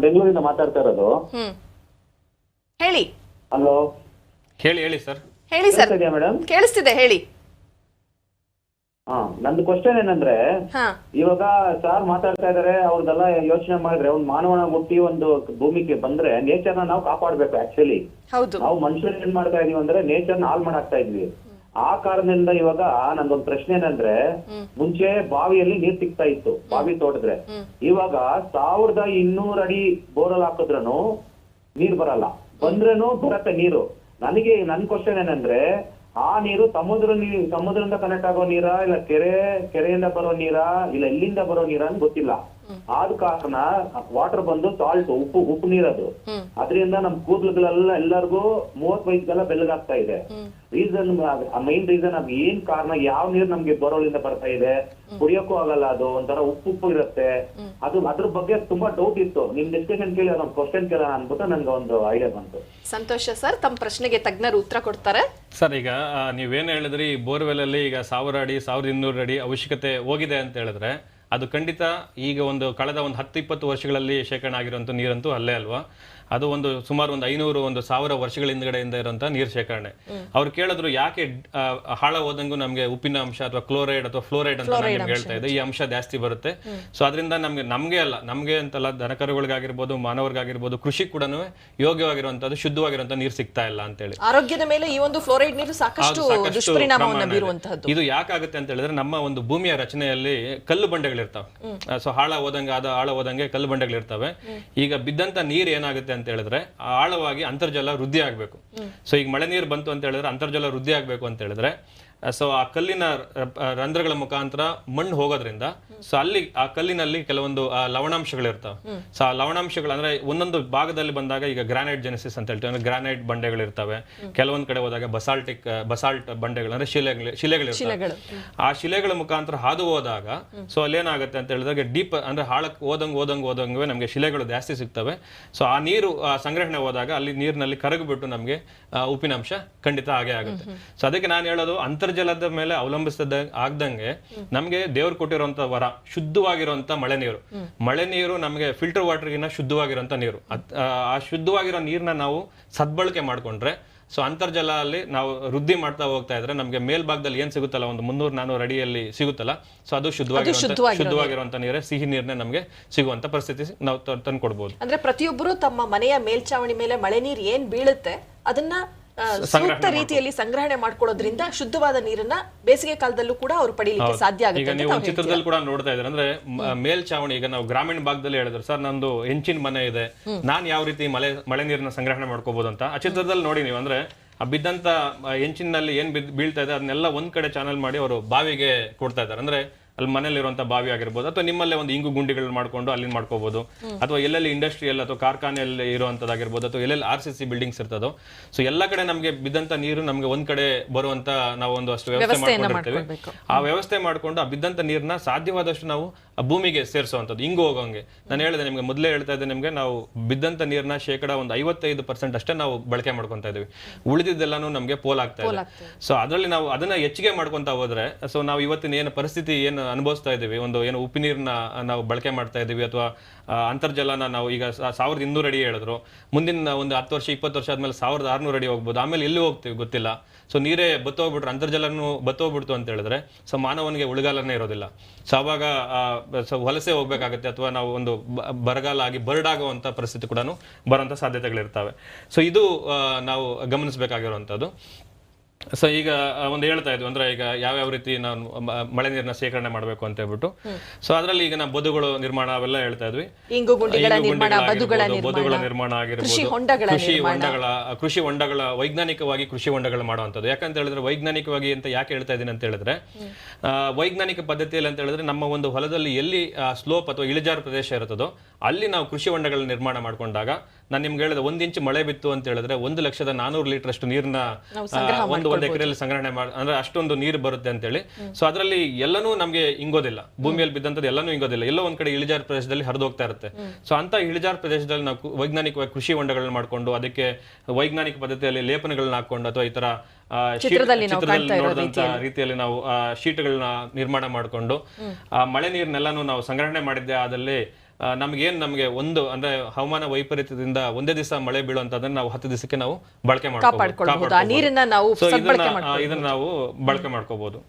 ಬೆಂಗಳೂರಿಂದ ಮಾತಾಡ್ತಾ ಇರೋದು. ಹ್ಮ್. ಹೇಳಿ. ಹಲೋ ಹೇಳಿ ಹೇಳಿ ಸರ್. ಹೇಳಿ ಸರ್. ಇದೆಯಾ ಮೇಡಮ್ ಕೇಳಿಸ್ತಿದೆ ಹೇಳಿ. ಹಾ ನಂದು ಕ್ವಶನ್ ಏನಂದ್ರೆ ಹಾ. ಇವಾಗ ಸಾರ್ ಮಾತಾಡ್ತಾ ಇದಾರೆ ಅವ್ರದೆಲ್ಲ ಯೋಚನೆ ಮಾಡಿದ್ರೆ ಒಂದು ಮಾನವನ ಹುಟ್ಟಿ ಒಂದು ಭೂಮಿಗೆ ಬಂದ್ರೆ ನೇಚರ್ನ ನಾವು ಕಾಪಾಡ್ಬೇಕು ಆಕ್ಚುಲಿ ಹೌದು. ನಾವು ಮನುಷ್ಯರು ಏನ್ ಮಾಡ್ತಾ ಇದೀವಿ ಅಂದ್ರೆ ನೇಚರ್ನ ಹಾಳು ಮಾಡಾಕ್ತಾ ಇದ್ವಿ. ಆ ಕಾರಣದಿಂದ ಇವಾಗ ನಂದೊಂದು ಪ್ರಶ್ನೆ ಏನಂದ್ರೆ ಮುಂಚೆ ಬಾವಿಯಲ್ಲಿ ನೀರ್ ಸಿಗ್ತಾ ಇತ್ತು ಬಾವಿ ತೋಡಿದ್ರೆ. ಇವಾಗ ಸಾವಿರದ ಇನ್ನೂರ ಅಡಿ ಬೋರಲ್ ಹಾಕಿದ್ರು ನೀರ್ ಬರಲ್ಲ. ಬಂದ್ರೇನು ಬರತ್ತೆ ನೀರು. ನನಗೆ ನನ್ ಕ್ವಶನ್ ಏನಂದ್ರೆ ಆ ನೀರು ಸಮುದ್ರ ನೀರು ಸಮುದ್ರದಿಂದ ಕನೆಕ್ಟ್ ಆಗೋ ನೀರಾ ಇಲ್ಲ ಕೆರೆ ಕೆರೆಯಿಂದ ಬರೋ ನೀರಾ ಇಲ್ಲ ಎಲ್ಲಿಂದ ಬರೋ ನೀರಾ ಅಂತ ಗೊತ್ತಿಲ್ಲ. ಆದ ಕಾರಣ ವಾಟರ್ ಬಂದು ಸಾಲ್ಟ್ ಉಪ್ಪು ಉಪ್ಪು ನೀರದು ಅದರಿಂದ ನಮ್ ಕೂದಲುಗಳೆಲ್ಲ ಎಲ್ಲರಿಗೂ ಮೂವತ್ ವಯಸ್ಸಿಗೆಲ್ಲ ಬೆಳ್ಳಗಾಗ್ತಾ ಇದೆ. ರೀಸನ್ ಮೈನ್ ರೀಸನ್ ಅದು ಏನ್ ಕಾರಣ ಯಾವ ನೀರು ನಮ್ಗೆ ಬರೋಳಿಂದ ಬರ್ತಾ ಇದೆ ಕುಡಿಯೋಕ್ಕೂ ಆಗಲ್ಲ ಅದು ಒಂಥರ ಉಪ್ಪು ಉಪ್ಪು ಇರುತ್ತೆ. ಅದು ಅದ್ರ ಬಗ್ಗೆ ತುಂಬಾ ಡೌಟ್ ಇತ್ತು. ನಿಮ್ ಡಿಸ್ಕಷನ್ ಕೇಳಿ ನಮ್ ಕ್ವಶನ್ ಕೇಳೋಣ ಅನ್ಬಿಟ್ಟು ನನ್ಗೆ ಒಂದು ಐಡಿಯಾ ಬಂತು. ಸಂತೋಷ ಸರ್ ತಮ್ಮ ಪ್ರಶ್ನೆಗೆ ತಜ್ಞರು ಉತ್ತರ ಕೊಡ್ತಾರೆ. ಸರ್ ಈಗ ನೀವೇನು ನೀವೇನ್ ಹೇಳಿದ್ರಿ ಬೋರ್ವೆಲ್ ಅಲ್ಲಿ ಈಗ ಸಾವಿರ ಅಡಿ ಸಾವಿರದ ಇನ್ನೂರು ಅಡಿ ಅವಶ್ಯಕತೆ ಹೋಗಿದೆ ಅಂತ ಹೇಳಿದ್ರೆ ಅದು ಖಂಡಿತ ಈಗ ಒಂದು ಕಳೆದ ಒಂದು ಹತ್ತು ಇಪ್ಪತ್ತು ವರ್ಷಗಳಲ್ಲಿ ಶೇಖರಣೆ ಆಗಿರುವಂಥ ನೀರಂತೂ ಅಲ್ಲೇ ಅಲ್ವಾ? ಅದು ಒಂದು ಸುಮಾರು ಒಂದು ಐನೂರು ಒಂದು ಸಾವಿರ ವರ್ಷಗಳ ಹಿಂದ್ಗಡೆಯಿಂದ ಇರುವಂತಹ ನೀರು ಶೇಖರಣೆ ಅವ್ರು ಕೇಳಿದ್ರು ಯಾಕೆ ಹಾಳ ಹೋದಂಗೂ ನಮಗೆ ಉಪ್ಪಿನ ಅಂಶ ಅಥವಾ ಕ್ಲೋರೈಡ್ ಅಥವಾ ಫ್ಲೋರೈಡ್ ಅಂತ ನಿಮ್ಗೆ ಹೇಳ್ತಾ ಇದೆ ಈ ಅಂಶ ಜಾಸ್ತಿ ಬರುತ್ತೆ. ಸೊ ಅದರಿಂದ ನಮಗೆ ನಮಗೆ ಅಲ್ಲ ನಮಗೆ ಅಂತಲ್ಲ ದನಕರುಗಳಿಗಾಗಿರ್ಬೋದು ಮಾನವರಿಗಾಗಿರ್ಬೋದು ಕೃಷಿ ಕೂಡ ಯೋಗ್ಯವಾಗಿರುವಂತದ್ದು ಶುದ್ಧವಾಗಿರುವಂತಹ ನೀರು ಸಿಗ್ತಾ ಇಲ್ಲ ಅಂತ ಹೇಳಿ ಆರೋಗ್ಯದ ಮೇಲೆ ಈ ಒಂದು ಫ್ಲೋರೈಡ್ ನೀರು ಸಾಕಷ್ಟು ದುಷ್ಪರಿಣಾಮವನ್ನು. ಬೀರುವಂತಹದ್ದು. ಇದು ಯಾಕಾಗುತ್ತೆ ಅಂತ ಹೇಳಿದ್ರೆ ನಮ್ಮ ಒಂದು ಭೂಮಿಯ ರಚನೆಯಲ್ಲಿ ಕಲ್ಲು ಬಂಡೆಗಳಿರ್ತಾವೆ. ಸೊ ಹಾಳ ಹೋದಂಗೆ ಆದ ಆಳ ಹೋದಂಗೆ ಕಲ್ಲು ಬಂಡೆಗಳಿರ್ತವೆ. ಈಗ ಬಿದ್ದಂತ ನೀರು ಏನಾಗುತ್ತೆ ಅಂತ ಹೇಳಿದ್ರೆ ಆಳವಾಗಿ ಅಂತರ್ಜಲ ವೃದ್ಧಿ ಆಗಬೇಕು. ಸೊ ಈಗ ಮಳೆ ನೀರು ಬಂತು ಅಂತ ಹೇಳಿದ್ರೆ ಅಂತರ್ಜಲ ವೃದ್ಧಿ ಆಗಬೇಕು ಅಂತ ಹೇಳಿದ್ರೆ ಸೊ ಆ ಕಲ್ಲಿನ ರಂಧ್ರಗಳ ಮುಖಾಂತರ ಮಣ್ಣು ಹೋಗೋದ್ರಿಂದ ಸೊ ಅಲ್ಲಿ ಆ ಕಲ್ಲಿನಲ್ಲಿ ಕೆಲವೊಂದು ಲವಣಾಂಶಗಳು ಲವಣಾಂಶಗಳಿರ್ತಾವೆ. ಸೊ ಆ ಲವಣಾಂಶಗಳು ಅಂದ್ರೆ ಒಂದೊಂದು ಭಾಗದಲ್ಲಿ ಬಂದಾಗ ಈಗ ಗ್ರಾನೈಟ್ ಜೆನೆಸಿಸ್ ಅಂತ ಹೇಳ್ತೀವಿ. ಅಂದ್ರೆ ಗ್ರಾನೈಟ್ ಬಂಡೆಗಳಿರ್ತವೆ. ಕೆಲವೊಂದ್ ಕಡೆ ಹೋದಾಗ ಬಸಾಲ್ಟಿಕ್ ಬಸಾಲ್ಟ್ ಬಂಡೆಗಳು ಅಂದ್ರೆ ಶಿಲೆಗಳು ಶಿಲೆಗಳಿರ್ತವೆ. ಆ ಶಿಲೆಗಳ ಮುಖಾಂತರ ಹಾದು ಹೋದಾಗ ಸೊ ಅಲ್ಲೇನಾಗುತ್ತೆ ಅಂತ ಹೇಳಿದಾಗ ಡೀಪ್ ಅಂದ್ರೆ ಹಾಳಕ್ಕೆ ಹೋದಂಗ್ ಹೋದಂಗ್ ಹೋದಂಗೆ ನಮಗೆ ಶಿಲೆಗಳು ಜಾಸ್ತಿ ಸಿಗ್ತವೆ. ಸೊ ಆ ನೀರು ಸಂಗ್ರಹಣೆ ಹೋದಾಗ ಅಲ್ಲಿ ನೀರಿನಲ್ಲಿ ಕರಗಿಬಿಟ್ಟು ನಮಗೆ ಉಪ್ಪಿನಾಂಶ ಖಂಡಿತ ಹಾಗೆ ಆಗುತ್ತೆ. ಸೊ ಅದಕ್ಕೆ ನಾನು ಹೇಳೋದು ಅಂತರ್ಜಲದ ಮೇಲೆ ಅವಲಂಬಿಸದ ಆಗ್ದಂಗೆ ನಮ್ಗೆ ದೇವ್ರು ಕೊಟ್ಟಿರುವಂತ ವರ ಶುದ್ಧವಾಗಿರುವಂತ ಮಳೆ ನೀರು. ಮಳೆ ನೀರು ನಮಗೆ ಫಿಲ್ಟರ್ ವಾಟರ್ಗಿನ್ನ ಶುದ್ಧವಾಗಿರುವಂತ ನೀರು. ಆ, ಶುದ್ಧವಾಗಿರೋ ನೀರನ್ನ ನಾವು ಸದ್ಬಳಕೆ ಮಾಡ್ಕೊಂಡ್ರೆ ಸೊ ಅಂತರ್ಜಲ ಅಲ್ಲಿ ನಾವು ವೃದ್ಧಿ ಮಾಡ್ತಾ ಹೋಗ್ತಾ ಇದ್ರೆ ನಮಗೆ ಮೇಲ್ಭಾಗದಲ್ಲಿ ಏನ್ ಸಿಗುತ್ತಲ್ಲ ಒಂದು ಮುನ್ನೂರು ನಾನೂರು ಅಡಿಯಲ್ಲಿ ಸಿಗುತ್ತಲ್ಲ ಸೊ ಅದು ಶುದ್ಧವಾಗಿ ಶುದ್ಧವಾಗಿರೋ ಶುದ್ಧವಾಗಿರುವಂತ ನೀರೇ ಸಿಹಿ ನೀರನ್ನೇ ನಮಗೆ ಸಿಗುವಂತ ಪರಿಸ್ಥಿತಿ ನಾವು ತಂದು ಕೊಡ್ಬೋದು ಅಂದ್ರೆ ಪ್ರತಿಯೊಬ್ಬರು ತಮ್ಮ ಮನೆಯ ಮೇಲ್ಚಾವಣಿ ಮೇಲೆ ಮಳೆ ನೀರು ಏನ್ ಬೀಳುತ್ತೆ ಅದನ್ನ ಸೂಕ್ತ ರೀತಿಯಲ್ಲಿ ಸಂಗ್ರಹಣೆ ಮಾಡ್ಕೊಳ್ಳೋದ್ರಿಂದ ಶುದ್ಧವಾದ ನೀರನ್ನ ಬೇಸಿಗೆ ಕಾಲದಲ್ಲೂ ಕೂಡ ಅವರು ಪಡೀಲಿಕ್ಕೆ ಸಾಧ್ಯ ಈಗ ಆಗುತ್ತೆ ಅಂತ ನೀವು ತಾವು ಒಂದು ಚಿತ್ರದಲ್ಲಿ ಕೂಡ ನೋಡ್ತಾ ಇದ್ರೆ ಅಂದ್ರೆ ಮ- ಮೇಲ್ಛಾವಣಿ ಈಗ ನಾವು ಗ್ರಾಮೀಣ ಭಾಗದಲ್ಲಿ ಹೇಳಿದ್ರು ಸರ್ ನಂದು ಹೆಂಚಿನ ಮನೆ ಇದೆ. ನಾನ್ ಯಾವ ರೀತಿ ಮಳೆ ಮಳೆ ನೀರನ್ನ ಸಂಗ್ರಹಣೆ ಮಾಡ್ಕೋಬಹುದು ಅಂತ? ಆ ಚಿತ್ರದಲ್ಲಿ ನೋಡಿ ನೀವು ಅಂದ್ರೆ ಆ ಬಿದ್ದಂತ ಆ, ಹೆಂಚಿನಲ್ಲಿ ಏನ್ ಬಿದ್ ಬೀಳ್ತಾ ಇದೆ ಅದನ್ನೆಲ್ಲ ಒಂದ್ ಕಡೆ ಚಾನಲ್ ಮಾಡಿ ಅವರು ಬಾವಿಗೆ ಕೊಡ್ತಾ ಇದ್ದಾರೆ. ಅಂದ್ರೆ ಅಲ್ಲಿ ಮನೆಯಲ್ಲಿರುವಂತಹ ಬಾವಿ ಆಗಿರ್ಬೋದು ಅಥವಾ ನಿಮ್ಮಲ್ಲೇ ಒಂದು ಇಂಗು ಗುಂಡಿಗಳನ್ನ ಮಾಡ್ಕೊಂಡು ಅಲ್ಲಿ ಮಾಡ್ಕೋಬಹುದು ಅಥವಾ ಎಲ್ಲೆಲ್ಲಿ ಇಂಡಸ್ಟ್ರಿಯಲ್ ಅಥವಾ ಕಾರ್ಖಾನೆಯಲ್ಲಿ ಇರುವಂತದಾಗಿರ್ಬೋದು ಅಥವಾ ಎಲ್ಲೆಲ್ಲಿ ಆರ್ ಸಿ ಸಿ ಬಿಲ್ಡಿಂಗ್ಸ್ ಇರ್ತದೋ. ಸೊ ಎಲ್ಲ ಕಡೆ ನಮಗೆ ಬಿದ್ದಂತ ನೀರು ನಮಗೆ ಒಂದ್ ಕಡೆ ಬರುವಂತ ನಾವು ಒಂದು ಅಷ್ಟು ವ್ಯವಸ್ಥೆ ಮಾಡ್ಕೊಂಡು ಮಾಡ್ಕೊಂಡಿರ್ತೀವಿ. ಆ ವ್ಯವಸ್ಥೆ ಮಾಡ್ಕೊಂಡು ಆ ಬಿದ್ದಂತ ನೀರನ್ನ ಸಾಧ್ಯವಾದಷ್ಟು ನಾವು ಭೂಮಿಗೆ ಸೇರಿಸುವಂಥದ್ದು ಇಂಗು ಹೋಗೋಂಗೆ. ನಾನು ಹೇಳಿದೆ ನಿಮ್ಗೆ ಮೊದಲೇ ಹೇಳ್ತಾ ಇದ್ದೆ ನಿಮಗೆ ನಾವು ಬಿದ್ದಂತ ನೀರನ್ನ ಶೇಕಡ ಒಂದು ಐವತ್ತೈದು ಪರ್ಸೆಂಟ್ ಅಷ್ಟೇ ನಾವು ಬಳಕೆ ಮಾಡ್ಕೊಂತ ಇದೀವಿ ಉಳಿದಿದ್ದೆಲ್ಲಾನು ನಮಗೆ ಪೋಲ್ ಆಗ್ತಾ ಇದೆ. ಸೊ ಅದರಲ್ಲಿ ನಾವು ಅದನ್ನ ಹೆಚ್ಚಿಗೆ ಮಾಡ್ಕೊಂತ ಹೋದ್ರೆ ಸೊ ನಾವು ಇವತ್ತಿನ ಏನು ಪರಿಸ್ಥಿತಿ ಏನು ಅನುಭವಿಸ್ತಾ ಇದ್ದೀವಿ. ಒಂದು ಏನು ಉಪ್ಪು ನೀರನ್ನ ನಾವು ಬಳಕೆ ಮಾಡ್ತಾ ಇದ್ದೀವಿ ಅಥವಾ ಅಂತರ್ಜಲನ ನಾವು ಈಗ ಸಾವಿರದ ಇನ್ನೂರು ಅಡಿ ಹೇಳಿದ್ರು. ಮುಂದಿನ ಒಂದು ಹತ್ತು ವರ್ಷ, ಇಪ್ಪತ್ತು ವರ್ಷ ಆದ್ಮೇಲೆ ಸಾವಿರದ ಆರುನೂರು ಅಡಿ ಹೋಗ್ಬೋದು. ಆಮೇಲೆ ಎಲ್ಲಿ ಹೋಗ್ತೀವಿ ಗೊತ್ತಿಲ್ಲ. ಸೊ ನೀರೇ ಬತ್ತೋಗ್ಬಿಟ್ರೆ, ಅಂತರ್ಜಲನು ಬತ್ತೋಗ್ಬಿಡ್ತು ಅಂತ ಹೇಳಿದ್ರೆ, ಸೊ ಮಾನವನಿಗೆ ಉಳಿಗಾಲನೇ ಇರೋದಿಲ್ಲ. ಸೊ ಅವಾಗ ಸೊ ವಲಸೆ ಹೋಗ್ಬೇಕಾಗತ್ತೆ ಅಥವಾ ನಾವು ಒಂದು ಬರಗಾಲ ಆಗಿ ಬರ್ಡಾಗುವಂತ ಪರಿಸ್ಥಿತಿ ಕೂಡ ಬರುವಂತ ಸಾಧ್ಯತೆಗಳಿರ್ತವೆ. ಸೊ ಇದು ನಾವು ಗಮನಿಸಬೇಕಾಗಿರುವಂಥದ್ದು. ಸೊ ಈಗ ಒಂದು ಹೇಳ್ತಾ ಇದ್ವಿ ಅಂದ್ರೆ ಈಗ ಯಾವ್ಯಾವ ರೀತಿ ನಾವು ಮಳೆ ನೀರನ್ನ ಶೇಖರಣೆ ಮಾಡಬೇಕು ಅಂತ ಹೇಳ್ಬಿಟ್ಟು. ಸೊ ಅದರಲ್ಲಿ ಈಗ ನಾವು ಬದುಗಳು ನಿರ್ಮಾಣ ಅವೆಲ್ಲ ಹೇಳ್ತಾ ಇದ್ವಿ. ಬದುಗಳ ನಿರ್ಮಾಣ ಆಗಿರ್ಬೋದು. ಕೃಷಿ ಹೊಂಡಗಳ ಕೃಷಿ ಹೊಂಡಗಳ ವೈಜ್ಞಾನಿಕವಾಗಿ ಕೃಷಿ ಹೊಂಡಗಳು ಮಾಡುವಂಥದ್ದು. ಯಾಕಂತ ಹೇಳಿದ್ರೆ ವೈಜ್ಞಾನಿಕವಾಗಿ ಅಂತ ಯಾಕೆ ಹೇಳ್ತಾ ಇದ್ದೀನಿ ಅಂತ ಹೇಳಿದ್ರೆ ವೈಜ್ಞಾನಿಕ ಪದ್ಧತಿಯಲ್ಲಿ ಅಂತ ಹೇಳಿದ್ರೆ ನಮ್ಮ ಒಂದು ಹೊಲದಲ್ಲಿ ಎಲ್ಲಿ ಸ್ಲೋಪ್ ಅಥವಾ ಇಳಿಜಾರು ಪ್ರದೇಶ ಇರುತ್ತದೋ ಅಲ್ಲಿ ನಾವು ಕೃಷಿ ಹೊಂಡಗಳ ನಿರ್ಮಾಣ ಮಾಡ್ಕೊಂಡಾಗ ನಾನು ನಿಮ್ಗೆ ಹೇಳಿದ ಒಂದು ಇಂಚು ಮಳೆ ಬಿತ್ತು ಅಂತ ಹೇಳಿದ್ರೆ ಒಂದು ಲಕ್ಷದ ನಾನೂರು ಲೀಟರ್ ಅಷ್ಟು ನೀರನ್ನ ಒಂದು ಒಂದು ಎಕರೆಯಲ್ಲಿ ಸಂಗ್ರಹಣೆ ಮಾಡಿ ಅಂದ್ರೆ ಅಷ್ಟೊಂದು ನೀರು ಬರುತ್ತೆ ಅಂತೇಳಿ. ಸೊ ಅದರಲ್ಲಿ ಎಲ್ಲನೂ ನಮಗೆ ಇಂಗೋದಿಲ್ಲ. ಭೂಮಿಯಲ್ಲಿ ಬಿದ್ದಂಥದ್ದು ಎಲ್ಲನೂ ಇಂಗೋದಿಲ್ಲ. ಎಲ್ಲೋ ಒಂದ್ ಕಡೆ ಇಳಿಜಾರ್ ಪ್ರದೇಶದಲ್ಲಿ ಹರಿದು ಹೋಗ್ತಾ ಇರುತ್ತೆ. ಸೊ ಅಂತ ಇಳಿಜಾರ್ ಪ್ರದೇಶದಲ್ಲಿ ನಾವು ವೈಜ್ಞಾನಿಕವಾಗಿ ಕೃಷಿ ಹೊಂಡಗಳನ್ನ ಮಾಡ್ಕೊಂಡು ಅದಕ್ಕೆ ವೈಜ್ಞಾನಿಕ ಪದ್ಧತಿಯಲ್ಲಿ ಲೇಪನಗಳನ್ನ ಹಾಕೊಂಡು ಅಥವಾ ಈ ತರ ಚಿತ್ರದಲ್ಲಿ ನೋಡಿದಂತ ರೀತಿಯಲ್ಲಿ. ನಾವು ಆ, ಶೀಟ್ಗಳನ್ನ ನಿರ್ಮಾಣ ಮಾಡಿಕೊಂಡು ಆ ಮಳೆ ನೀರನ್ನೆಲ್ಲಾನು ನಾವು ಸಂಗ್ರಹಣೆ ಮಾಡಿದ್ದೆ ಆದಲ್ಲಿ ನಮ್ಗೇನ್ ನಮಗೆ ಒಂದು ಅಂದ್ರೆ ಹವಾಮಾನ ವೈಪರೀತ್ಯದಿಂದ ಒಂದೇ ದಿವಸ ಮಳೆ ಬೀಳುವಂತದನ್ನ ನಾವು ಹತ್ತು ದಿವಸಕ್ಕೆ ನಾವು ಬಳಕೆ ಮಾಡ್ಕೋಬಹುದು ಇದನ್ನ ನಾವು ಬಳಕೆ ಮಾಡ್ಕೋಬಹುದು